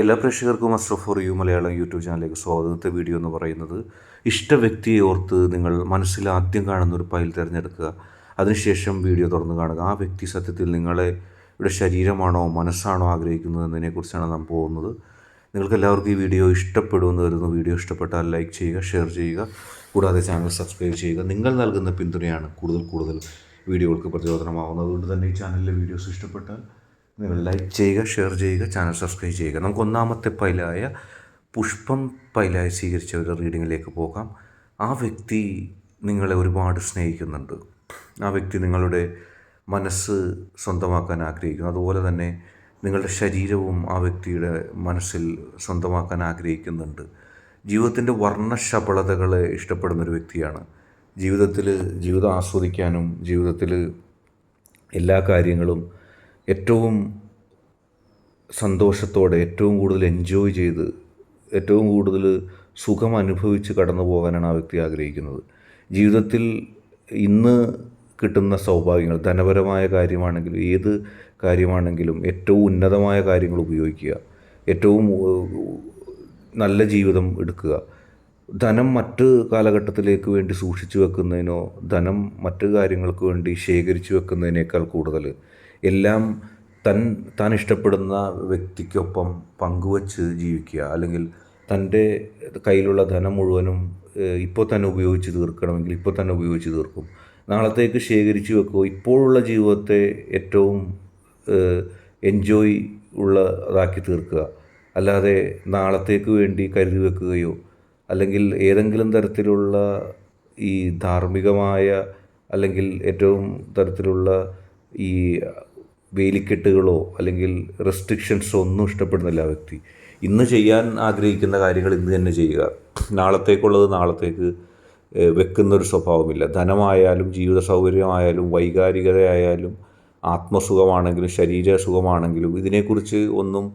എല്ലാ പ്രേക്ഷകർക്കും അസ്ട്രഫ് ഫോർ യു മലയാളം യൂട്യൂബ് ചാനലിലേക്ക് സ്വാഗതത്തെ വീഡിയോ എന്ന് പറയുന്നത് ഇഷ്ട വ്യക്തിയെ ഓർത്ത് നിങ്ങൾ മനസ്സിൽ ആദ്യം കാണുന്ന ഒരു പൈൽ തിരഞ്ഞെടുക്കുക. അതിനുശേഷം വീഡിയോ തുറന്ന് കാണുക. ആ വ്യക്തി സത്യത്തിൽ നിങ്ങളെ ഇവിടെ ശരീരമാണോ മനസ്സാണോ ആഗ്രഹിക്കുന്നത് എന്നതിനെക്കുറിച്ചാണ് നാം പോകുന്നത്. നിങ്ങൾക്ക് എല്ലാവർക്കും ഈ വീഡിയോ ഇഷ്ടപ്പെടുമെന്ന് കരുതുന്നു. വീഡിയോ ഇഷ്ടപ്പെട്ടാൽ ലൈക്ക് ചെയ്യുക ഷെയർ ചെയ്യുക. കൂടാതെ ചാനൽ സബ്സ്ക്രൈബ് ചെയ്യുക. നിങ്ങൾ നൽകുന്ന പിന്തുണയാണ് കൂടുതൽ കൂടുതൽ വീഡിയോകൾക്ക് പ്രചോദനമാവുന്നത്. അതുകൊണ്ട് തന്നെ ഈ ചാനലിലെ വീഡിയോസ് ഇഷ്ടപ്പെട്ടാൽ നിങ്ങൾ ലൈക്ക് ചെയ്യുക ഷെയർ ചെയ്യുക ചാനൽ സബ്സ്ക്രൈബ് ചെയ്യുക. നമുക്ക് ഒന്നാമത്തെ പൈലായ പുഷ്പം പൈലായി സ്വീകരിച്ച ഒരു റീഡിങ്ങിലേക്ക് പോകാം. ആ വ്യക്തി നിങ്ങളെ ഒരുപാട് സ്നേഹിക്കുന്നുണ്ട്. ആ വ്യക്തി നിങ്ങളുടെ മനസ്സ് സ്വന്തമാക്കാൻ ആഗ്രഹിക്കുന്നു. അതുപോലെ തന്നെ നിങ്ങളുടെ ശരീരവും ആ വ്യക്തിയുടെ മനസ്സിൽ സ്വന്തമാക്കാൻ ആഗ്രഹിക്കുന്നുണ്ട്. ജീവിതത്തിന്റെ വർണശബളതകളെ ഇഷ്ടപ്പെടുന്നൊരു വ്യക്തിയാണ്. ജീവിതത്തിൽ ജീവിതം ആസ്വദിക്കാനും ജീവിതത്തിൽ എല്ലാ കാര്യങ്ങളും ഏറ്റവും സന്തോഷത്തോടെ ഏറ്റവും കൂടുതൽ എൻജോയ് ചെയ്ത് ഏറ്റവും കൂടുതൽ സുഖം അനുഭവിച്ച് കടന്നു പോകാനാണ് ആ വ്യക്തി ആഗ്രഹിക്കുന്നത്. ജീവിതത്തിൽ ഇന്ന് കിട്ടുന്ന സൗഭാഗ്യങ്ങൾ ധനപരമായ കാര്യമാണെങ്കിലും ഏത് കാര്യമാണെങ്കിലും ഏറ്റവും ഉന്നതമായ കാര്യങ്ങൾ ഉപയോഗിക്കുക ഏറ്റവും നല്ല ജീവിതം എടുക്കുക. ധനം മറ്റ് കാലഘട്ടത്തിലേക്ക് വേണ്ടി സൂക്ഷിച്ചു വെക്കുന്നതിനോ ധനം മറ്റ് കാര്യങ്ങൾക്ക് വേണ്ടി ശേഖരിച്ചു വെക്കുന്നതിനേക്കാൾ കൂടുതൽ എല്ലാം തൻ താൻ ഇഷ്ടപ്പെടുന്ന വ്യക്തിക്കൊപ്പം പങ്കുവച്ച് ജീവിക്കുക. അല്ലെങ്കിൽ തന്റെ കയ്യിലുള്ള ധനം മുഴുവനും ഇപ്പോൾ തന്നെ ഉപയോഗിച്ച് തീർക്കണമെങ്കിൽ ഇപ്പോൾ തന്നെ ഉപയോഗിച്ച് തീർക്കും. നാളത്തേക്ക് ശേഖരിച്ച് വെക്കുക ഇപ്പോഴുള്ള ജീവിതത്തെ ഏറ്റവും എൻജോയ് ഉള്ളതാക്കി തീർക്കുക. അല്ലാതെ നാളത്തേക്ക് വേണ്ടി കരുതി വെക്കുകയോ അല്ലെങ്കിൽ ഏതെങ്കിലും തരത്തിലുള്ള ഈ ധാർമ്മികമായ അല്ലെങ്കിൽ ഏറ്റവും തരത്തിലുള്ള ഈ വേലിക്കെട്ടുകളോ അല്ലെങ്കിൽ റെസ്ട്രിക്ഷൻസോ ഒന്നും ഇഷ്ടപ്പെടുന്നില്ല ആ വ്യക്തി. ഇന്ന് ചെയ്യാൻ ആഗ്രഹിക്കുന്ന കാര്യങ്ങൾ ഇന്ന് തന്നെ ചെയ്യുക. നാളത്തേക്കുള്ളത് നാളത്തേക്ക് വെക്കുന്നൊരു സ്വഭാവമില്ല. ധനമായാലും ജീവിത സൗകര്യമായാലും വൈകാരികതയായാലും ആത്മസുഖമാണെങ്കിലും ശരീര സുഖമാണെങ്കിലും ഇതിനെക്കുറിച്ച് ഒന്നും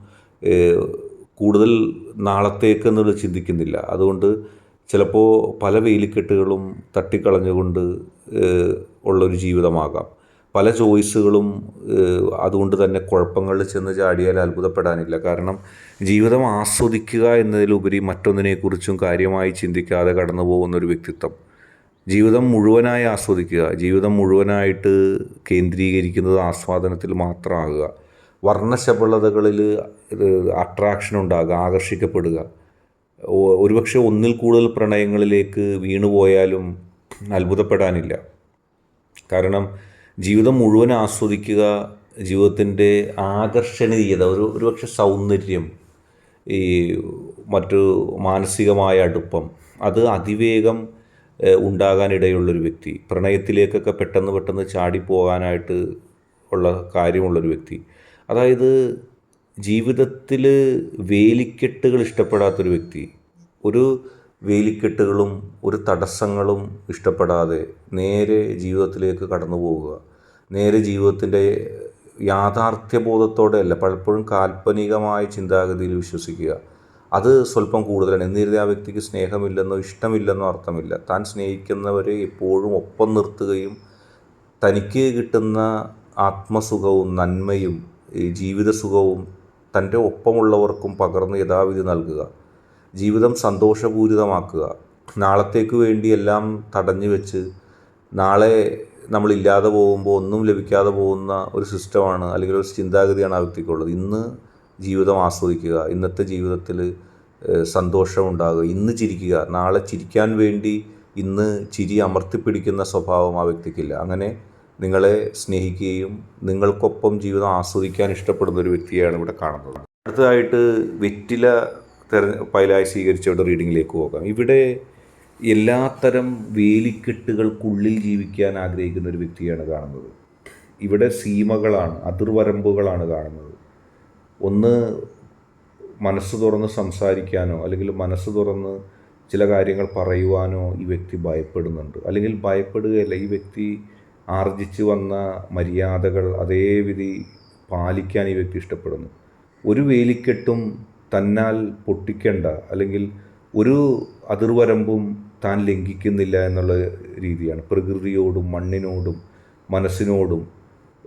കൂടുതൽ നാളത്തേക്ക് എന്നുള്ളത് ചിന്തിക്കുന്നില്ല. അതുകൊണ്ട് ചിലപ്പോൾ പല വേലിക്കെട്ടുകളും തട്ടിക്കളഞ്ഞുകൊണ്ട് ഉള്ളൊരു ജീവിതമാകാം. പല ചോയ്സുകളും അതുകൊണ്ട് തന്നെ കുഴപ്പങ്ങളിൽ ചെന്ന് ചാടിയാൽ അത്ഭുതപ്പെടാനില്ല. കാരണം ജീവിതം ആസ്വദിക്കുക എന്നതിലുപരി മറ്റൊന്നിനെക്കുറിച്ചും കാര്യമായി ചിന്തിക്കാതെ കടന്നു പോകുന്ന ഒരു വ്യക്തിത്വം. ജീവിതം മുഴുവനായി ആസ്വദിക്കുക ജീവിതം മുഴുവനായിട്ട് കേന്ദ്രീകരിക്കുന്നത് ആസ്വാദനത്തിൽ മാത്രമാകുക. വർണശബളതകളിൽ അട്രാക്ഷൻ ഉണ്ടാകുക ആകർഷിക്കപ്പെടുക. ഒരുപക്ഷെ ഒന്നിൽ കൂടുതൽ പ്രണയങ്ങളിലേക്ക് വീണുപോയാലും അത്ഭുതപ്പെടാനില്ല. കാരണം ജീവിതം മുഴുവൻ ആസ്വദിക്കുക ജീവിതത്തിന്റെ ആകർഷണീയത ഒരു ഒരുപക്ഷെ സൗന്ദര്യം ഈ മറ്റു മാനസികമായ അടുപ്പം അത് അതിവേഗം ഉണ്ടാകാനിടയുള്ളൊരു വ്യക്തി പ്രണയത്തിലേക്കൊക്കെ പെട്ടെന്ന് പെട്ടെന്ന് ചാടിപ്പോകാനായിട്ട് ഉള്ള കാര്യമുള്ളൊരു വ്യക്തി. അതായത് ജീവിതത്തിൽ വേലിക്കെട്ടുകൾ ഇഷ്ടപ്പെടാത്തൊരു വ്യക്തി ഒരു വേലിക്കെട്ടുകളും ഒരു തടസ്സങ്ങളും ഇഷ്ടപ്പെടാതെ നേരെ ജീവിതത്തിലേക്ക് കടന്നു പോവുക. നേരെ ജീവിതത്തിന്റെ യാഥാർത്ഥ്യബോധത്തോടെ അല്ല പലപ്പോഴും കാൽപ്പനികമായ ചിന്താഗതിയിൽ വിശ്വസിക്കുക. അത് സ്വല്പം കൂടുതലാണ്. എന്നിരുന്ന ആ വ്യക്തിക്ക് സ്നേഹമില്ലെന്നോ ഇഷ്ടമില്ലെന്നോ അർത്ഥമില്ല. താൻ സ്നേഹിക്കുന്നവരെ എപ്പോഴും ഒപ്പം നിർത്തുകയും തനിക്ക് കിട്ടുന്ന ആത്മസുഖവും നന്മയും ജീവിതസുഖവും തന്റെ ഒപ്പമുള്ളവർക്കും പകർന്ന് യഥാവിധി നൽകുക. ജീവിതം സന്തോഷപൂരിതമാക്കുക. നാളത്തേക്ക് വേണ്ടി എല്ലാം തടഞ്ഞു വെച്ച് നാളെ നമ്മളില്ലാതെ പോകുമ്പോൾ ഒന്നും ലഭിക്കാതെ പോകുന്ന ഒരു സിസ്റ്റമാണ് അല്ലെങ്കിൽ ഒരു ചിന്താഗതിയാണ് ആ വ്യക്തിക്കുള്ളത് ഇന്ന് ജീവിതം ആസ്വദിക്കുക ഇന്നത്തെ ജീവിതത്തിൽ സന്തോഷം സന്തോഷമുണ്ടാകുക ഇന്ന് ചിരിക്കുക. നാളെ ചിരിക്കാൻ വേണ്ടി ഇന്ന് ചിരി അമർത്തിപ്പിടിക്കുന്ന സ്വഭാവം ആ വ്യക്തിക്കില്ല. അങ്ങനെ നിങ്ങളെ സ്നേഹിക്കുകയും നിങ്ങൾക്കൊപ്പം ജീവിതം ആസ്വദിക്കാൻ ഇഷ്ടപ്പെടുന്ന ഒരു വ്യക്തിയാണ് ഇവിടെ കാണുന്നത്. അടുത്തതായിട്ട് വെറ്റില തെര പൈലായി സ്വീകരിച്ചവരുടെ റീഡിങ്ങിലേക്ക് പോകാം. ഇവിടെ എല്ലാത്തരം വേലിക്കെട്ടുകൾക്കുള്ളിൽ ജീവിക്കാൻ ആഗ്രഹിക്കുന്ന ഒരു വ്യക്തിയാണ് കാണുന്നത്. ഇവിടെ സീമകളാണ് അതിർവരമ്പുകളാണ് കാണുന്നത്. ഒന്ന് മനസ്സ് തുറന്ന് സംസാരിക്കാനോ അല്ലെങ്കിൽ മനസ്സ് തുറന്ന് ചില കാര്യങ്ങൾ പറയുവാനോ ഈ വ്യക്തി ഭയപ്പെടുന്നുണ്ട്. അല്ലെങ്കിൽ ഭയപ്പെടുകയല്ല ഈ വ്യക്തി ആർജിച്ചു വന്ന മര്യാദകൾ അതേവിധി പാലിക്കാൻ ഈ വ്യക്തി ഇഷ്ടപ്പെടുന്നു. ഒരു വേലിക്കെട്ടും തന്നാൽ പൊട്ടിക്കേണ്ട അല്ലെങ്കിൽ ഒരു അതിർവരമ്പും താൻ ലംഘിക്കുന്നില്ല എന്നുള്ള രീതിയാണ്. പ്രകൃതിയോടും മണ്ണിനോടും മനസ്സിനോടും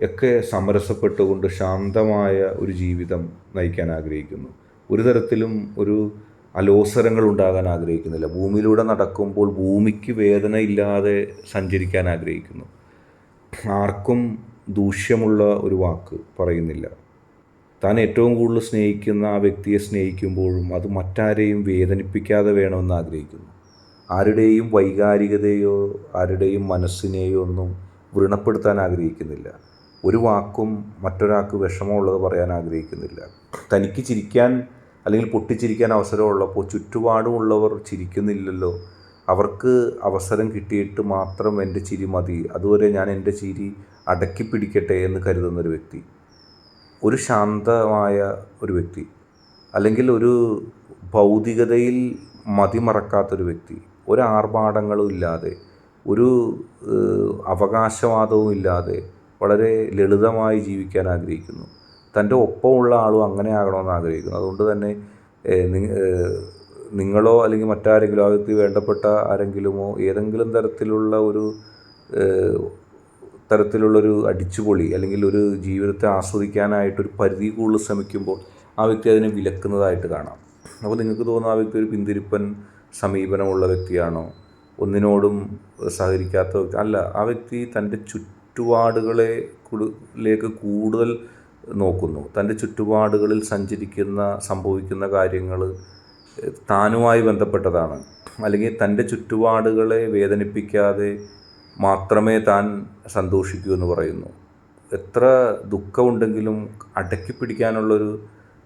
ഒക്കെ സമരസപ്പെട്ടുകൊണ്ട് ശാന്തമായ ഒരു ജീവിതം നയിക്കാൻ ആഗ്രഹിക്കുന്നു. ഒരു തരത്തിലും ഒരു അലോസരങ്ങൾ ഉണ്ടാകാൻ ആഗ്രഹിക്കുന്നില്ല. ഭൂമിയിലൂടെ നടക്കുമ്പോൾ ഭൂമിക്ക് വേദന ഇല്ലാതെ സഞ്ചരിക്കാൻ ആഗ്രഹിക്കുന്നു. ആർക്കും ദൂഷ്യമുള്ള ഒരു വാക്ക് പറയുന്നില്ല. താൻ ഏറ്റവും കൂടുതൽ സ്നേഹിക്കുന്ന ആ വ്യക്തിയെ സ്നേഹിക്കുമ്പോഴും അത് മറ്റാരെയും വേദനിപ്പിക്കാതെ വേണമെന്ന് ആഗ്രഹിക്കുന്നു. ആരുടെയും വൈകാരികതയോ ആരുടെയും മനസ്സിനെയോ ഒന്നും വ്രണപ്പെടുത്താൻ ആഗ്രഹിക്കുന്നില്ല. ഒരു വാക്കും മറ്റൊരാൾക്ക് വിഷമമുള്ളത് പറയാൻ ആഗ്രഹിക്കുന്നില്ല. തനിക്ക് ചിരിക്കാൻ അല്ലെങ്കിൽ പൊട്ടിച്ചിരിക്കാൻ അവസരമുള്ളപ്പോൾ ചുറ്റുപാടുമുള്ളവർ ചിരിക്കുന്നില്ലല്ലോ. അവർക്ക് അവസരം കിട്ടിയിട്ട് മാത്രം എന്റെ ചിരി മതി. അതുവരെ ഞാൻ എന്റെ ചിരി അടക്കി പിടിക്കട്ടെ എന്ന് കരുതുന്നൊരു വ്യക്തി. ഒരു ശാന്തമായ ഒരു വ്യക്തി അല്ലെങ്കിൽ ഒരു ഭൗതികതയിൽ മതിമറക്കാത്തൊരു വ്യക്തി ഒരു ആർഭാടങ്ങളും ഇല്ലാതെ ഒരു അവകാശവാദവും ഇല്ലാതെ വളരെ ലളിതമായി ജീവിക്കാൻ ആഗ്രഹിക്കുന്നു. തന്റെ ഒപ്പമുള്ള ആളും അങ്ങനെ ആകണമെന്ന് ആഗ്രഹിക്കുന്നു. അതുകൊണ്ട് തന്നെ നിങ്ങളോ അല്ലെങ്കിൽ മറ്റാരെങ്കിലും ആ വ്യക്തി വേണ്ടപ്പെട്ട ആരെങ്കിലുമോ ഏതെങ്കിലും തരത്തിലുള്ള ഒരു തരത്തിലുള്ളൊരു അടിച്ചുപൊളി അല്ലെങ്കിൽ ഒരു ജീവിതത്തെ ആസ്വദിക്കാനായിട്ടൊരു പരിധി കൂടുതൽ ശ്രമിക്കുമ്പോൾ ആ വ്യക്തി അതിനെ വിലക്കുന്നതായിട്ട് കാണാം. അപ്പോൾ നിങ്ങൾക്ക് തോന്നുന്ന ആ വ്യക്തി ഒരു പിന്തിരിപ്പൻ സമീപനമുള്ള വ്യക്തിയാണോ? ഒന്നിനോടും സഹകരിക്കാത്ത വ്യക്തി അല്ല ആ വ്യക്തി തന്റെ ചുറ്റുപാടുകളെ കൂടുതലേക്ക് കൂടുതൽ നോക്കുന്നു. തന്റെ ചുറ്റുപാടുകളിൽ സഞ്ചരിക്കുന്ന സംഭവിക്കുന്ന കാര്യങ്ങൾ താനുമായി ബന്ധപ്പെട്ടതാണ്. അല്ലെങ്കിൽ തന്റെ ചുറ്റുപാടുകളെ വേദനിപ്പിക്കാതെ മാത്രമേ താൻ സന്തോഷിക്കൂ എന്ന് പറയുന്നു. എത്ര ദുഃഖമുണ്ടെങ്കിലും അടക്കി പിടിക്കാനുള്ളൊരു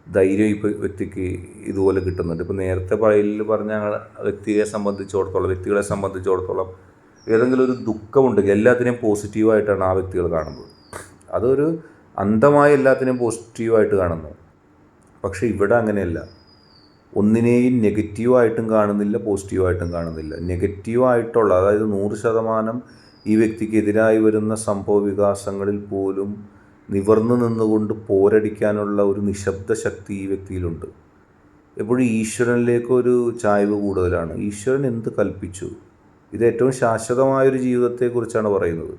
ധൈര്യം ഇപ്പോൾ വ്യക്തിക്ക് ഇതുപോലെ കിട്ടുന്നുണ്ട്. ഇപ്പോൾ നേരത്തെ പറയലിൽ പറഞ്ഞ വ്യക്തിയെ സംബന്ധിച്ചിടത്തോളം വ്യക്തികളെ സംബന്ധിച്ചിടത്തോളം ഏതെങ്കിലും ഒരു ദുഃഖമുണ്ടെങ്കിൽ എല്ലാത്തിനെയും പോസിറ്റീവായിട്ടാണ് ആ വ്യക്തികൾ കാണുന്നത്. അതൊരു അന്ധമായ എല്ലാത്തിനെയും പോസിറ്റീവായിട്ട് കാണുന്നു. പക്ഷേ ഇവിടെ അങ്ങനെയല്ല. ഒന്നിനെയും നെഗറ്റീവായിട്ടും കാണുന്നില്ല പോസിറ്റീവായിട്ടും കാണുന്നില്ല. നെഗറ്റീവായിട്ടുള്ള അതായത് നൂറ് ശതമാനം ഈ വ്യക്തിക്കെതിരായി വരുന്ന സംഭവ വികാസങ്ങളിൽ പോലും നിവർന്നു നിന്നുകൊണ്ട് പോരടിക്കാനുള്ള ഒരു നിശബ്ദ ശക്തി ഈ വ്യക്തിയിലുണ്ട്. എപ്പോഴും ഈശ്വരനിലേക്ക് ഒരു ചായ്വ് കൂടുതലാണ്. ഈശ്വരൻ എന്ത് കൽപ്പിച്ചു? ഇത് ഏറ്റവും ശാശ്വതമായൊരു ജീവിതത്തെക്കുറിച്ചാണ് പറയുന്നത്.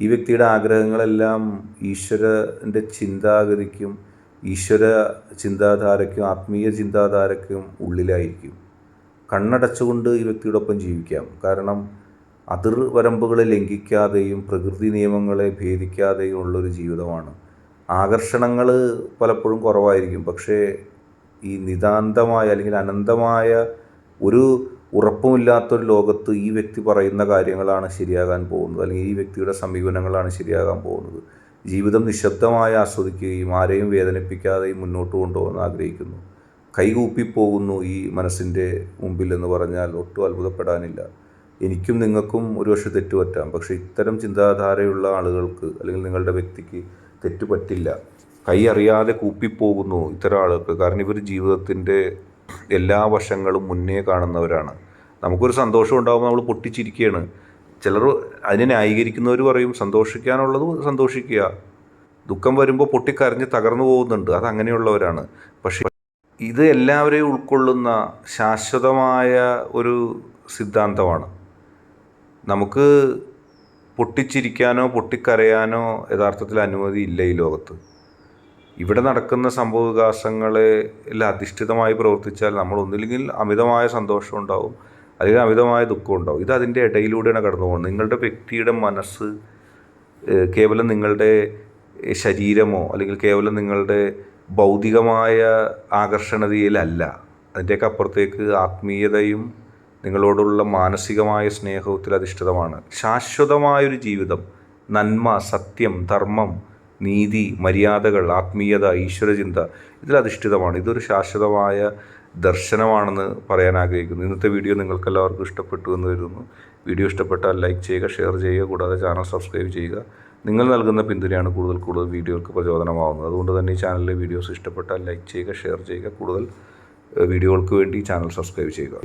ഈ വ്യക്തിയുടെ ആഗ്രഹങ്ങളെല്ലാം ഈശ്വരന്റെ ചിന്താഗതിക്കും ഈശ്വര ചിന്താധാരയ്ക്കും ആത്മീയ ചിന്താധാരയ്ക്കും ഉള്ളിലായിരിക്കും. കണ്ണടച്ചുകൊണ്ട് ഈ വ്യക്തിയോടൊപ്പം ജീവിക്കാം. കാരണം അതിർ വരമ്പുകളെ ലംഘിക്കാതെയും പ്രകൃതി നിയമങ്ങളെ ഭേദിക്കാതെയും ഉള്ളൊരു ജീവിതമാണ്. ആകർഷണങ്ങൾ പലപ്പോഴും കുറവായിരിക്കും. പക്ഷേ ഈ നിതാന്തമായ അല്ലെങ്കിൽ അനന്തമായ ഒരു ഉറപ്പുമില്ലാത്തൊരു ലോകത്ത് ഈ വ്യക്തി പറയുന്ന കാര്യങ്ങളാണ് ശരിയാകാൻ പോകുന്നത്. അല്ലെങ്കിൽ ഈ വ്യക്തിയുടെ സമീപനങ്ങളാണ് ശരിയാകാൻ പോകുന്നത്. ജീവിതം നിശബ്ദമായി ആസ്വദിക്കുകയും ആരെയും വേദനിപ്പിക്കാതെയും മുന്നോട്ട് കൊണ്ടുപോകാൻ ആഗ്രഹിക്കുന്നു. കൈകൂപ്പിപ്പോകുന്നു ഈ മനസ്സിന്റെ മുമ്പിൽ എന്ന് പറഞ്ഞാൽ ഒട്ടും അത്ഭുതപ്പെടാനില്ല. എനിക്കും നിങ്ങൾക്കും ഒരുപക്ഷെ തെറ്റുപറ്റാം പക്ഷേ ഇത്തരം ചിന്താധാരയുള്ള ആളുകൾക്ക് അല്ലെങ്കിൽ നിങ്ങളുടെ വ്യക്തിക്ക് തെറ്റ് പറ്റില്ല. കൈ അറിയാതെ കൂപ്പിപ്പോകുന്നു ഇത്തരം ആളുകൾക്ക്. കാരണം ഇവർ ജീവിതത്തിന്റെ എല്ലാ വശങ്ങളും മുന്നേ കാണുന്നവരാണ്. നമുക്കൊരു സന്തോഷം ഉണ്ടാകുമ്പോൾ നമ്മൾ പൊട്ടിച്ചിരിക്കുകയാണ്. ചിലർ അതിനെ ന്യായീകരിക്കുന്നവർ പറയും സന്തോഷിക്കാനുള്ളത് സന്തോഷിക്കുക. ദുഃഖം വരുമ്പോൾ പൊട്ടിക്കരഞ്ഞ് തകർന്നു പോകുന്നുണ്ട്. അത് അങ്ങനെയുള്ളവരാണ്. പക്ഷേ ഇത് എല്ലാവരെയും ഉൾക്കൊള്ളുന്ന ശാശ്വതമായ ഒരു സിദ്ധാന്തമാണ്. നമുക്ക് പൊട്ടിച്ചിരിക്കാനോ പൊട്ടിക്കരയാനോ യഥാർത്ഥത്തിൽ അനുമതി ഇല്ല ഈ ലോകത്ത്. ഇവിടെ നടക്കുന്ന സംഭവ വികാസങ്ങളിൽ അധിഷ്ഠിതമായി പ്രവർത്തിച്ചാൽ നമ്മൾ ഒന്നില്ലെങ്കിൽ അമിതമായ സന്തോഷം ഉണ്ടാവും അല്ലെങ്കിൽ അമിതമായ ദുഃഖം ഉണ്ടാവും. ഇത് അതിന്റെ ഇടയിലൂടെയാണ് കടന്നു പോകുന്നത്. നിങ്ങളുടെ വ്യക്തിയുടെ മനസ്സ് കേവലം നിങ്ങളുടെ ശരീരമോ അല്ലെങ്കിൽ കേവലം നിങ്ങളുടെ ഭൗതികമായ ആകർഷണതയിലല്ല. അതിന്റെയൊക്കെ അപ്പുറത്തേക്ക് ആത്മീയതയും നിങ്ങളോടുള്ള മാനസികമായ സ്നേഹത്തിൽ അധിഷ്ഠിതമാണ്. ശാശ്വതമായൊരു ജീവിതം നന്മ സത്യം ധർമ്മം നീതി മര്യാദകൾ ആത്മീയത ഈശ്വരചിന്ത ഇതിൽ അധിഷ്ഠിതമാണ്. ഇതൊരു ശാശ്വതമായ ദർശനമാണെന്ന് പറയാൻ ആഗ്രഹിക്കുന്നു. ഇന്നത്തെ വീഡിയോ നിങ്ങൾക്കെല്ലാവർക്കും ഇഷ്ടപ്പെട്ടു എന്ന് കരുതുന്നു. വീഡിയോ ഇഷ്ടപ്പെട്ടാൽ ലൈക്ക് ചെയ്യുക ഷെയർ ചെയ്യുക കൂടാതെ ചാനൽ സബ്സ്ക്രൈബ് ചെയ്യുക. നിങ്ങൾ നൽകുന്ന പിന്തുണയാണ് കൂടുതൽ കൂടുതൽ വീഡിയോകൾക്ക് പ്രചോദനമാവുന്നത്. അതുകൊണ്ട് തന്നെ ഈ ചാനലിലെ വീഡിയോസ് ഇഷ്ടപ്പെട്ടാൽ ലൈക്ക് ചെയ്യുക ഷെയർ ചെയ്യുക കൂടുതൽ വീഡിയോകൾക്ക് വേണ്ടി ചാനൽ സബ്സ്ക്രൈബ് ചെയ്യുക.